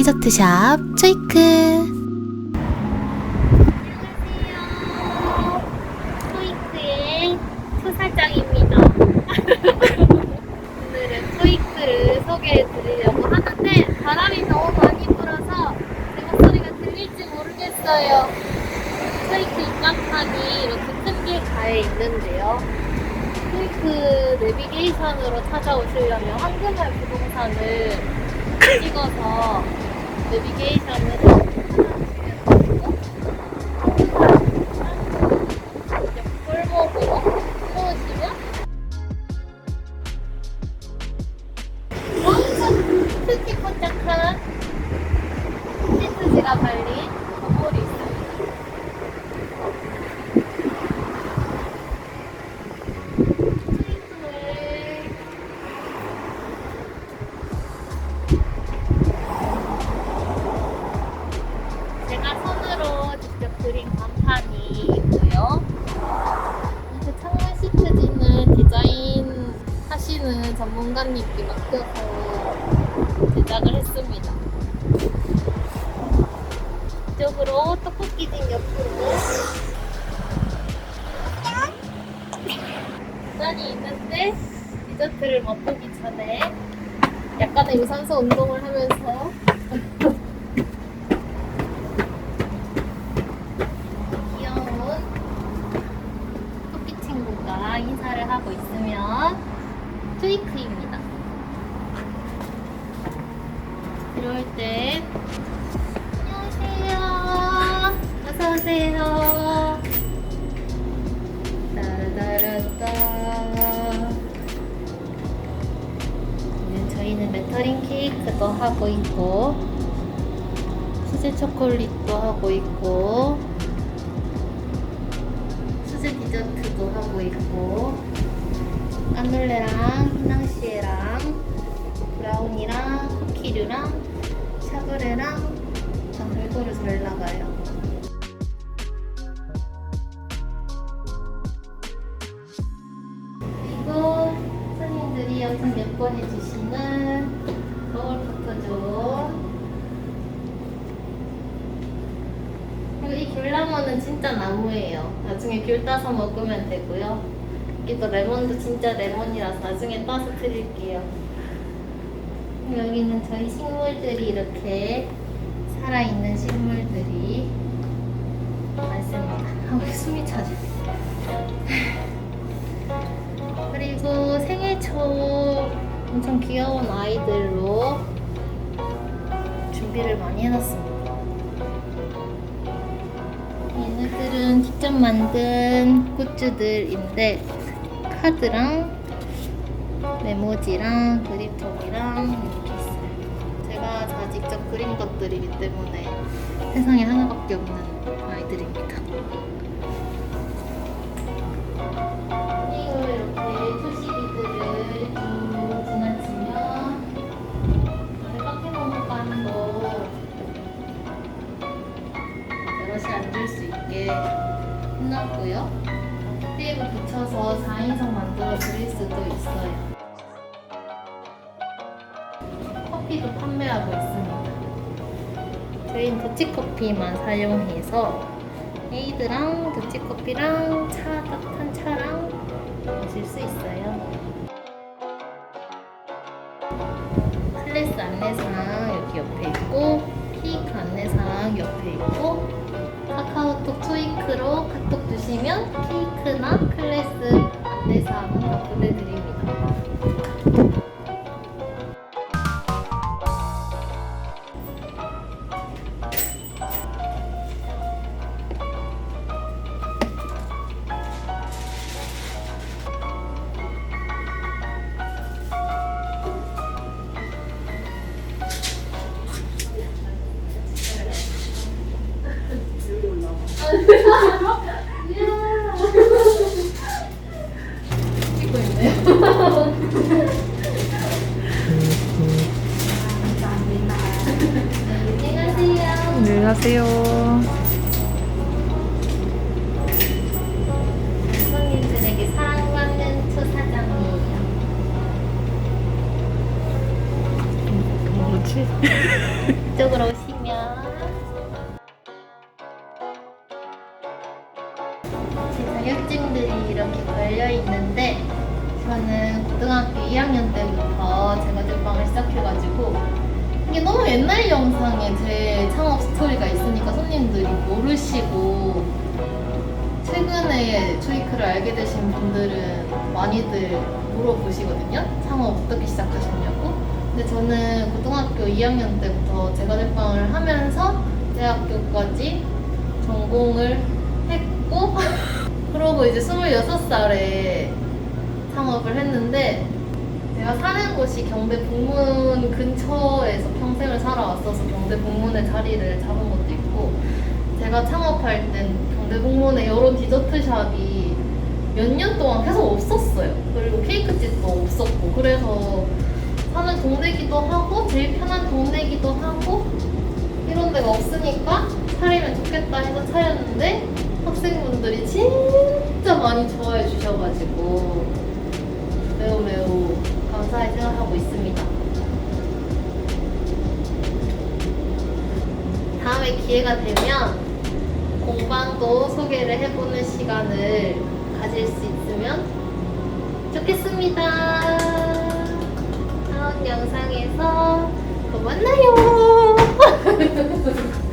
디저트샵 초이크 토이크의 투사장입니다. 오늘은 토이크를 소개해 드리려고 하는데 바람이 너무 많이 불어서 제 목소리가 들릴지 모르겠어요. 토이크 입장판이 이렇게 큰 길 가에 있는데요. 토이크 내비게이션으로 찾아오시려면 황금알 부동산을 찍어서 내비게이 간판이 있고요. 이렇게 창문 시트지는 디자인 하시는 전문가님께 맡겨서 제작을 했습니다. 이쪽으로 떡볶이집 옆으로 계단이 있는데 디저트를 맛보기 전에 약간의 유산소 운동을 하면서 귀여운 토끼 친구가 인사를 하고 있으면 트위크입니다. 들어올 때 안녕하세요. 어서 오세요. 따라따라따. 네, 저희는 레터링 케이크도 하고 있고 수제 초콜릿도 하고 있고 디저트도 하고 있고 까놀레랑 휘낭시에랑 브라운이랑 쿠키류랑 샤브레랑 다 골고루 잘 나가요. 그리고 손님들이 항상 몇 번 해주시는 거울 포토존 그리고 이 귤나무는 진짜 나무예요. 나중에 귤 따서 먹으면 되고요. 여기도 레몬도 진짜 레몬이라서 나중에 따서 드릴게요. 여기는 저희 식물들이 이렇게 살아있는 식물들이 많습니다. 아, 왜 숨이 차지? 그리고 생일 초 엄청 귀여운 아이들로 준비를 많이 해놨습니다. 얘네들은 직접 만든 굿즈들인데 카드랑 메모지랑 그립톡이랑 이렇게 있어요. 제가 다 직접 그린 것들이기 때문에 세상에 하나밖에 없는 아이들입니다. 그리고 이렇게 표시기들을 쭉 지나치면 안에 카페 먹방도 여럿이 앉을 수 있 게 해놨고요. 테이블 붙여서 4인석 만들어 드릴 수도 있어요. 커피도 판매하고 있습니다. 저희는 더치커피만 사용해서 에이드랑 더치커피랑 차, 따뜻한 차랑 마실 수 있어요. 클래스 안내사항 여기 옆에 있고 케이크 안내사항 옆에 있고 카카오톡 초이크로 카톡 주시면 케이크나 클래스 안내사항은 다 보내 찍고 있네요. 안녕하세요. 안녕하세요. 손님들에게 사랑받는 초사장이에요. 뭐지? 이쪽으로 오시 고등학교 2학년 때부터 제가 제빵을 시작해가지고 이게 너무 옛날 영상에 제 창업 스토리가 있으니까 손님들이 모르시고 최근에 초이크를 알게 되신 분들은 많이들 물어보시거든요. 창업 어떻게 시작하셨냐고. 근데 저는 고등학교 2학년 때부터 제과 제빵을 하면서 대학교까지 전공을 했고 그러고 이제 26살에 창업을 했는데 제가 사는 곳이 경대 북문 근처에서 평생을 살아왔어서 경대 북문에 자리를 잡은 것도 있고 제가 창업할 땐 경대 북문에 여러 디저트샵이 몇 년 동안 계속 없었어요. 그리고 케이크집도 없었고 그래서 사는 동네기도 하고 제일 편한 동네기도 하고 이런 데가 없으니까 차리면 좋겠다 해서 차렸는데 학생분들이 진짜 많이 좋아해 주셔가지고 매우 매우 감사하게 생각하고 있습니다. 다음에 기회가 되면 공방도 소개를 해보는 시간을 가질 수 있으면 좋겠습니다. 다음 영상에서 또 만나요!